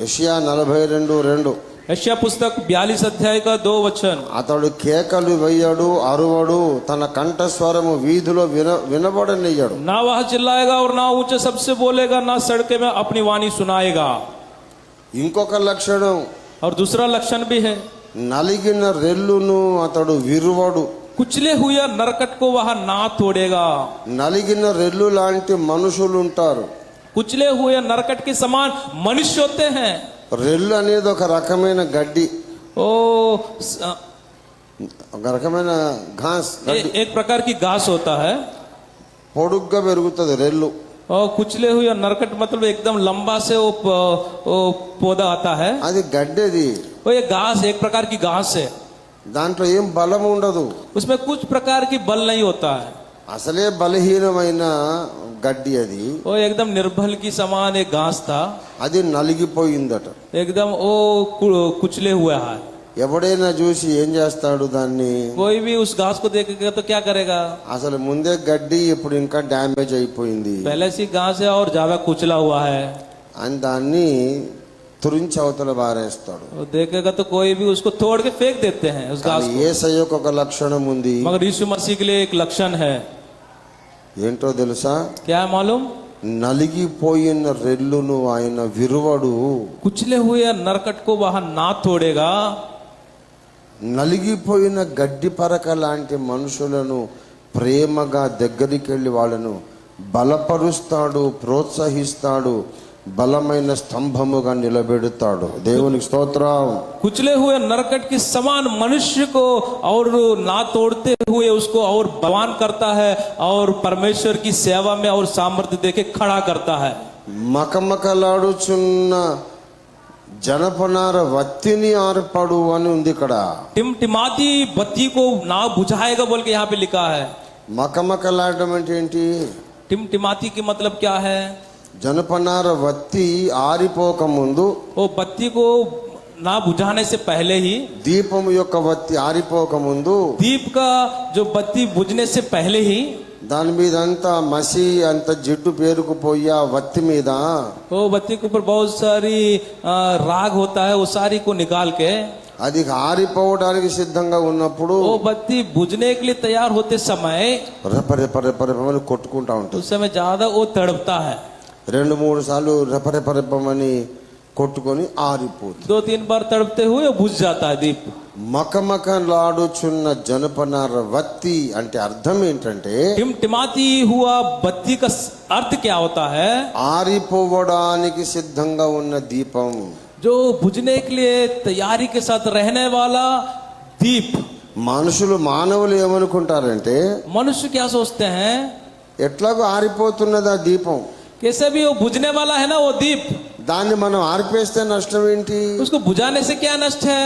యషియా నలభై రెండు రెండు यशिया पुस्तक बयालीस अध्याय का दो वचन అతడు కేకలు వెయ్యడు అరువడు తన కంఠస్వరము వీధిలో విన వినబడనియ్యడు ना वह चिल्लाएगा और ना ऊंचे सबसे बोलेगा ना सड़के में अपनी वाणी सुनाएगा ఇంకొక లక్షణం और दूसरा लक्षण भी है నలిగిన రెల్లును అతడు విరువడు कुचले हुए नरकट को वह ना तोड़ेगा నలిగిన రెల్లు లాంటి మనుషులు ఉంటారు కుచ్లే హూయ నరకట్కి సమాన్ మనిషి వస్తే హే. రెల్లు అనేది ఒక రకమైన గడ్డి. ఓ ఒక రకమైన ఘాస్ ఏక్ ప్రకార్కి ఘాస్ హోతా హై. పొడుగ్గా పెరుగుతుంది రెల్లు. కుచ్లే హుయ నరకట్ మతలబ్ ఏకదమ్ లంబా సే ఓ పోదా ఆతా హై. అది గడ్డేది. ఓ ఏ ఘాస్ ఏక్ ప్రకార్కి ఘాస్ హై. దాంట్లో ఏం బలం ఉండదు. ఉస్మే కుచ్ ప్రకార్కి బల్ నహీ హోతా హై. असले बलहन गड्डी अभी एकदम निर्बल की समान घास था अभी नल्कि एकदम ओ कुचले हुए हाथ एवड़ना चूसी एम चाड़ो दी कोई भी उस घास को देखेगा तो क्या करेगा असल मुदे गड्डी पहले सी घास है और ज़्यादा कुचला हुआ है दी తురించి అవతల బారేస్తాడు దేఖేగా ఒక లక్షణం ఉంది మగర్ హై ఏంటో తెలుసా క్యా మాలూమ్ నలిగిపోయిన రెల్లును ఆయన విరువడు కుచ్లే హుయే నరకట్కో వహ నా తోడేగా నలిగిపోయిన గడ్డి పరక లాంటి మనుషులను ప్రేమగా దగ్గరికి వెళ్ళి వాళ్ళను బలపరుస్తాడు ప్రోత్సహిస్తాడు బలమైన స్తంభముగా నిలబెడతాడు దేవునికి స్తోత్రం कुचले हुए नरकट के समान मनुष्य को और ना तोड़ते हुए उसको और बलवान करता है और परमेश्वर की सेवा में और सामर्थ्य देके खड़ा करता है మకమకలాడుచున్న జనపనార వత్తిని ఆర్పడు అని ఉంది ఇక్కడ टिमटिमाती बत्ती को ना बुझाएगा बोल के यहाँ पे लिखा है మకమకలాడడం అంటే ఏంటి टिमटिमाती की मतलब क्या है జనపనార వత్తి ఆరిపోక ముందు वो बत्ती को ना बुझाने से पहले ही దీపము యొక్క వత్తి ఆరిపోక ముందు दीप का जो बत्ती बुझने से पहले ही దాని మీద అంతా మసి అంత జిడ్డు పేరుకుపోయి ఆ వత్తి మీద वो बत्ती के ऊपर बहुत सारी आ, राग होता है वो सारी को निकाल के అది ఆరిపోవడానికి సిద్ధంగా ఉన్నప్పుడు वो बत्ती बुझने के लिए तैयार होते समय రెప రెప రెప రెపమని కొట్టుకుంటా ఉంటుంది उस समय ज्यादा वो तड़पता है రెండు మూడు సార్లు రెపరెపరెపమని కొట్టుకొని ఆరిపోతుంది. దో తీన్ బార్ తడపతే హూ బుజ్ జాతా దీప్ జనపనార వత్తి అంటే అర్థం ఏంటంటే టిమ్టిమాతి హువా బత్తి కా అర్థ క్యా హోతా హై? ఆరిపోవడానికి సిద్ధంగా ఉన్న దీపం. జో బుజ్నే కే లియే తయారీ కే సాత్ రహనే వాలా దీప్ మనుషులు మానవులు ఏమనుకుంటారంటే మనుషు క్యా సోస్తే హై ఎట్లాగో ఆరిపోతున్నది ఆ దీపం. कैसे भी वो बुझने वाला है ना वो दीप దాన్ని మనం ఆరిపేస్తే నష్టం ఏంటి उसको बुझाने से क्या नष्ट है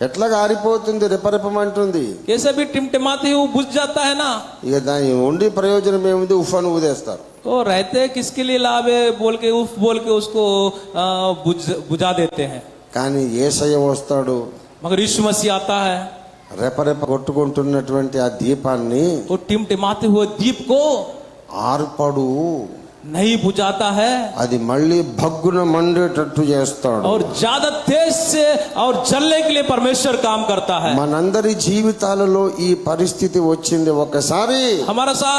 ఎట్లాగ ఆరిపోతుంది రెపరెపమంటుంది कैसे भी टिमटिमाती हुआ बुझ जाता है ना ఇక దాని ఉండి ప్రయోజనం ఏముంది ఉఫాను ఊదేస్తారు तो रहते किसके लिए लाभ है बोल के उफ बोल के उसको आ, बुझ बुझा देते हैं కానీ ఏసయ్య వస్తాడు मगर यीशु मसीह आता है రెపరెప కొట్టుకుంటున్నటువంటి ఆ దీపాన్ని वो टिमटिमाते हुए दीप को ఆర్పడు नहीं बुझाता है అది మళ్ళీ భగ్గున మండేటట్టు చేస్తాడు और ज्यादा तेज से और जलने के लिए परमेश्वर काम करता है మనందరి జీవితాలలో ఈ పరిస్థితి వచ్చింది ఒకసారి हमारा सा,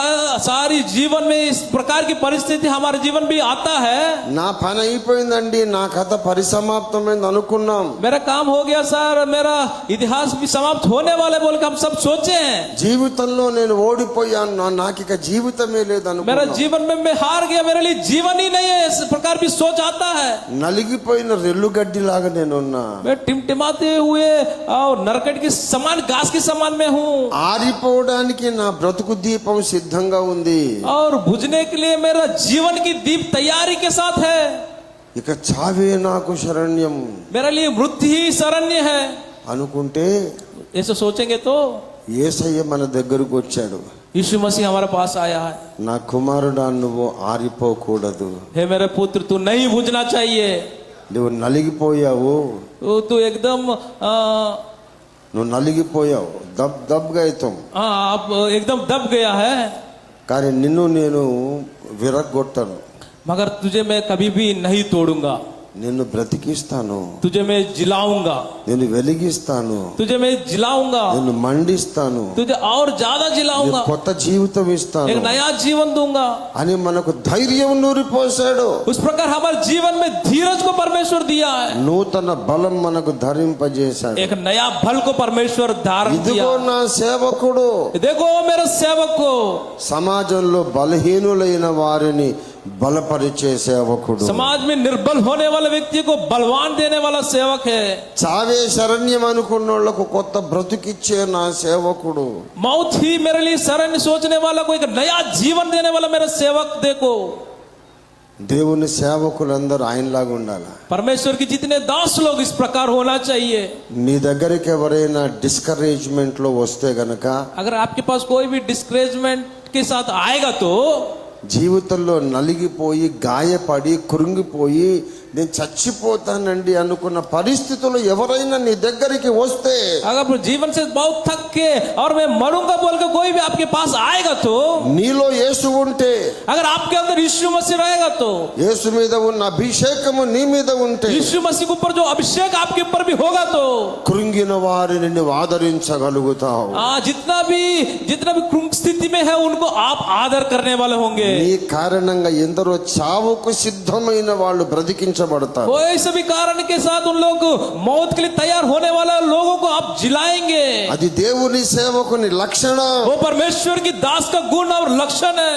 सारी जीवन में इस प्रकार की परिस्थिति हमारे जीवन भी आता है నా పని అయిపోయిందండి నా కథ పరిసమాప్తమైంది అనుకున్నాం मेरा काम हो गया सर मेरा इतिहास भी समाप्त होने वाले बोल के हम सब सोचे हैं జీవితంలో నేను ఓడిపోయాను నా- నాకు ఇక జీవితమే मेरा లేదనుకున్నాం जीवन में मैं हार गया मेरे लिए जीवन ही नहीं है इस प्रकार भी सोच आता है నలిగిపోయిన రెల్లుగడ్డి లాగా నేనున్నా मैं टिमटिमाते हुए और नरकट के समान घास के समान में हूँ ఆరిపోవడానికి నా బ్రతుకు దీపం సిద్ధంగా ఉంది और बुझने के लिए मेरा जीवन की दीप तैयारी के साथ है ఇక చావే నాకు శరణ్యం मेरे लिए मृत्यु ही शरण्य है అనుకుంటే ऐसे सोचेंगे तो ఏసయ్య మన దగ్గరకు వచ్చాడు यीशु मसीह हमारे पास आया है నా కుమారుడా నువ్వు ఆరిపోకూడదు हे मेरे पुत्र तू नहीं बुझना चाहिए నువ్వు నలిగిపోయావు तो तू एकदम आ, నువ్వు నలిగిపోయావు దబ్ దబ్గా అవుతాం हाँ, आप एकदम दब गया है కానీ నిన్ను నేను విరగొట్టను मगर तुझे मैं कभी भी नहीं तोड़ूंगा నిన్ను బ్రతికిస్తాను. తుజమే జిలాంగా నేను వెలిగిస్తాను. తుజమే జిలాంగా నిన్ను మండిస్తాను. తుజే ఆర్ జాదా జిలాంగా కొత్త జీవితం ఇస్తాను. నేను నయా జీవన్ దూంగా అని మనకు ధైర్యం నూరిపోశాడు. ఉస్ ప్రకార్ హమర్ జీవన్ మే ధీరజ్ కో పరమేశ్వర్ దియా. నూతన బలం మనకు ధరింప ధరింపజేశాడు. ఏక నయా బల్ కో పరమేశ్వర్ ధారణ ఇదిగో నా సేవకుడు. ఇదిగో మేర సేవకు. సమాజంలో బలహీనులైన వారిని బలపరిచే సేవకుడు समाज में निर्बल होने वाले व्यक्ति को बलवान देने वाला सेवक है చావే శరణ్యం అనుకున్న వాళ్ళకు కొత్త బ్రతుకిచ్చే నా సేవకుడు मौत ही मेरे लिए शरण सोचने वाला को एक नया जीवन देने वाला मेरा सेवक देखो దేవుని సేవకులందరూ ఆయనలాగా ఉండాలి परमेश्वर की जितने दास लोग इस प्रकार होना चाहिए నీ దగ్గరికి ఎవరైనా డిస్కరేజ్మెంట్ లో వస్తే గనక अगर आपके पास कोई भी डिस्करेजमेंट के साथ आएगा तो జీవితంలో నలిగిపోయి గాయపడి కురుంగిపోయి నేను చచ్చిపోతానండి అనుకున్న పరిస్థితులు ఎవరైనా నీ దగ్గరికి వస్తే अगर अपने जीवन से बहुत थक के और मैं मरूंगा बोल के कोई भी आपके पास आएगा तो నీలో యేసు ఉంటే अगर आपके अंदर यीशु मसीह रहेगा तो యేసు మీద ఉన్న అభిషేకము నీ మీద ఉంటే यीशु मसीह के ऊपर जो अभिषेक आपके ऊपर भी होगा तो కృంగిన వారిని నువ్వు ఆదరించగలుగుతావు आ, जितना भी जितना भी क्रुंग स्थिति में है उनको आप आदर करने वाले होंगे నీ కారణంగా ఎందరో చావుకు సిద్ధమైన వాళ్ళు బ్రతికించబడతారు कोई सभी कारण के साथ उन लोगों को मौत के लिए तैयार होने वाले लोगों को आप जिलाएंगे అది దేవుని సేవకుని లక్షణం वो परमेश्वर की दास का गुण और लक्षण है